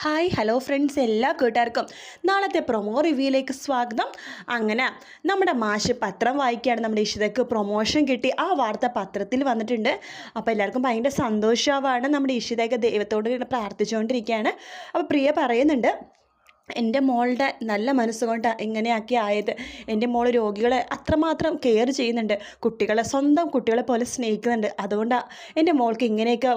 Hi hello friends എല്ലാ കൂട്ടുകാർക്കും നാളത്തെ പ്രൊമോ റിവ്യൂയിലേക്ക് സ്വാഗതം. അങ്ങനെ നമ്മുടെ മാഷ് പത്രം വായിക്കുകയാണ്. നമ്മുടെ ഇഷിതയ്ക്ക് പ്രൊമോഷൻ കിട്ടി. ആ വാർത്ത പത്രത്തിൽ വന്നിട്ടുണ്ട്. അപ്പോൾ എല്ലാവർക്കും ഭയങ്കര സന്തോഷമാവാണ് നമ്മുടെ ഇഷിതയൊക്കെ ദൈവത്തോട് പ്രാർത്ഥിച്ചുകൊണ്ടിരിക്കുകയാണ്. അപ്പോൾ പ്രിയ പറയുന്നുണ്ട് എന്റെ മോളുടെ നല്ല മനസ്സുകൊണ്ട് ഇങ്ങനെയാക്കി ആയത്. എന്റെ മോൾ രോഗികളെ അത്രമാത്രം കെയർ ചെയ്യുന്നുണ്ട്. കുട്ടികളെ സ്വന്തം കുട്ടികളെ പോലെ സ്നേഹിക്കുന്നുണ്ട്. അതുകൊണ്ടാണ് എന്റെ മോൾക്ക് ഇങ്ങനെയൊക്കെ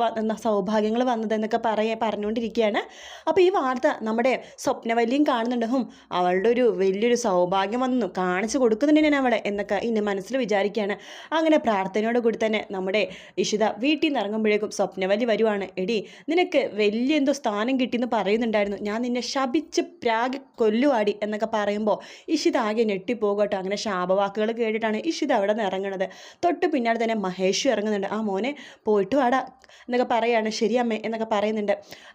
സൗഭാഗ്യങ്ങൾ വന്നതെന്നൊക്കെ പറയ പറഞ്ഞുകൊണ്ടിരിക്കുകയാണ് അപ്പോൾ ഈ വാർത്ത നമ്മുടെ സ്വപ്നവല്യം കാണുന്നുണ്ട്. അവളുടെ ഒരു വലിയൊരു സൗഭാഗ്യം വന്നു. കാണിച്ചു കൊടുക്കുന്നുണ്ട് ഞാൻ അവളെ എന്നൊക്കെ ഇന്ന് മനസ്സിൽ വിചാരിക്കുകയാണ് അങ്ങനെ പ്രാർത്ഥനയോട് കൂടി തന്നെ നമ്മുടെ ഇഷിത വീട്ടിൽ നിന്ന് ഇറങ്ങുമ്പോഴേക്കും സ്വപ്നവല്ലി വരുവാണ്. എടി നിനക്ക് വലിയ എന്തോ സ്ഥാനം കിട്ടിയെന്ന് പറയുന്നുണ്ടായിരുന്നു. ഞാൻ നിന്നെ ശപിച്ച് പ്രാഗ് കൊല്ലുവാടി എന്നൊക്കെ പറയുമ്പോൾ ഇഷിത ആകെ ഞെട്ടിപ്പോകട്ടോ. അങ്ങനെ ശാപവാക്കുകൾ കേട്ടിട്ടാണ് ഇഷിത അവിടെ നിന്ന് ഇറങ്ങണത്. തൊട്ട് പിന്നാലെ തന്നെ മഹേഷ് ഇറങ്ങുന്നുണ്ട്. ആ മോനെ പോയിട്ട് വാടാ എന്നൊക്കെ പറയാണ്. ശരി അമ്മേ എന്നൊക്കെ പറയുന്നുണ്ട്.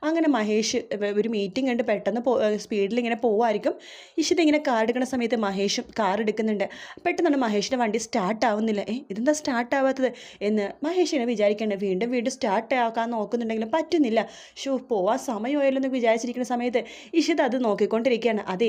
അങ്ങനെ മഹേഷ് ഒരു മീറ്റിംഗ് കണ്ട് പെട്ടെന്ന് സ്പീഡിൽ ഇങ്ങനെ പോവായിരിക്കും. ഇഷിത ഇങ്ങനെ കാർ എടുക്കുന്ന സമയത്ത് മഹേഷും കാർ എടുക്കുന്നുണ്ട്. പെട്ടെന്നാണ് മഹേഷിന്റെ വണ്ടി സ്റ്റാർട്ട് ആവുന്നില്ല. ഏ ഇതെന്താ സ്റ്റാർട്ട് ആവാത്തത്? എന്ന് മഹേഷ് ഇങ്ങനെ വിചാരിക്കേണ്ടത് വീണ്ടും വീണ്ടും സ്റ്റാർട്ട് ആക്കാൻ നോക്കുന്നുണ്ടെങ്കിലും പറ്റുന്നില്ല. ഷൂ പോവാൻ സമയമായല്ലോ എന്ന് വിചാരിച്ചിരിക്കുന്ന സമയത്ത് ഇഷിത അത് നോക്കിക്കൊണ്ടിരിക്കുകയാണ്. അതെ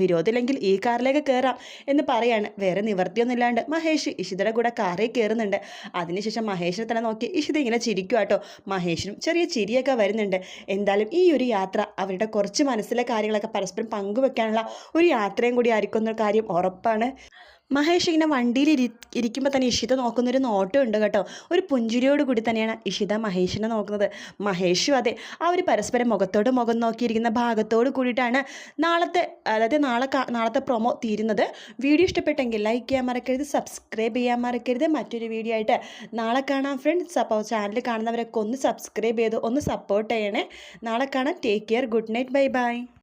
വിരോധമില്ലെങ്കിൽ ഈ കാറിലേക്ക് കയറാം എന്ന് പറയാണ്. വേറെ നിവർത്തിയൊന്നുമില്ലാണ്ട് മഹേഷ് ഇഷിതയുടെ കൂടെ കാറിൽ കയറുന്നുണ്ട് അതിനുശേഷം മഹേഷിനെ തന്നെ നോക്കി ഇഷിത ഇങ്ങനെ ചിരിക്കുക കേട്ടോ മഹേഷിനും ചെറിയ ചിരിയൊക്കെ വരുന്നുണ്ട്. എന്തായാലും ഈ ഒരു യാത്ര അവരുടെ കുറച്ച് മനസ്സിലെ കാര്യങ്ങളൊക്കെ പരസ്പരം പങ്കുവെക്കാനുള്ള ഒരു യാത്രയും കൂടി ആയിരിക്കും എന്നൊരു കാര്യം ഉറപ്പാണ്. മഹേഷ് ഇങ്ങനെ വണ്ടിയിൽ ഇരി ഇരിക്കുമ്പോൾ തന്നെ ഇഷിത നോക്കുന്നൊരു നോട്ടം ഉണ്ട് കേട്ടോ. ഒരു പുഞ്ചിരിയോട് കൂടി തന്നെയാണ് ഇഷിത മഹേഷിനെ നോക്കുന്നത്. മഹേഷും അതെ ആ ഒരു പരസ്പരം മുഖത്തോട് മുഖം നോക്കിയിരിക്കുന്ന ഭാഗത്തോട് കൂടിയിട്ടാണ് നാളത്തെ അതായത് നാളെ നാളത്തെ പ്രൊമോ തീരുന്നത്. വീഡിയോ ഇഷ്ടപ്പെട്ടെങ്കിൽ ലൈക്ക് ചെയ്യാൻ മറക്കരുത് സബ്സ്ക്രൈബ് ചെയ്യാൻ മറക്കരുത്. മറ്റൊരു വീഡിയോ ആയിട്ട് നാളെ കാണാം ഫ്രണ്ട്സ് അപ്പോൾ ചാനൽ കാണുന്നവരൊക്കെ ഒന്ന് സബ്സ്ക്രൈബ് ചെയ്ത് ഒന്ന് സപ്പോർട്ട് ചെയ്യണേ. നാളെ കാണാം. Take care good night bye bye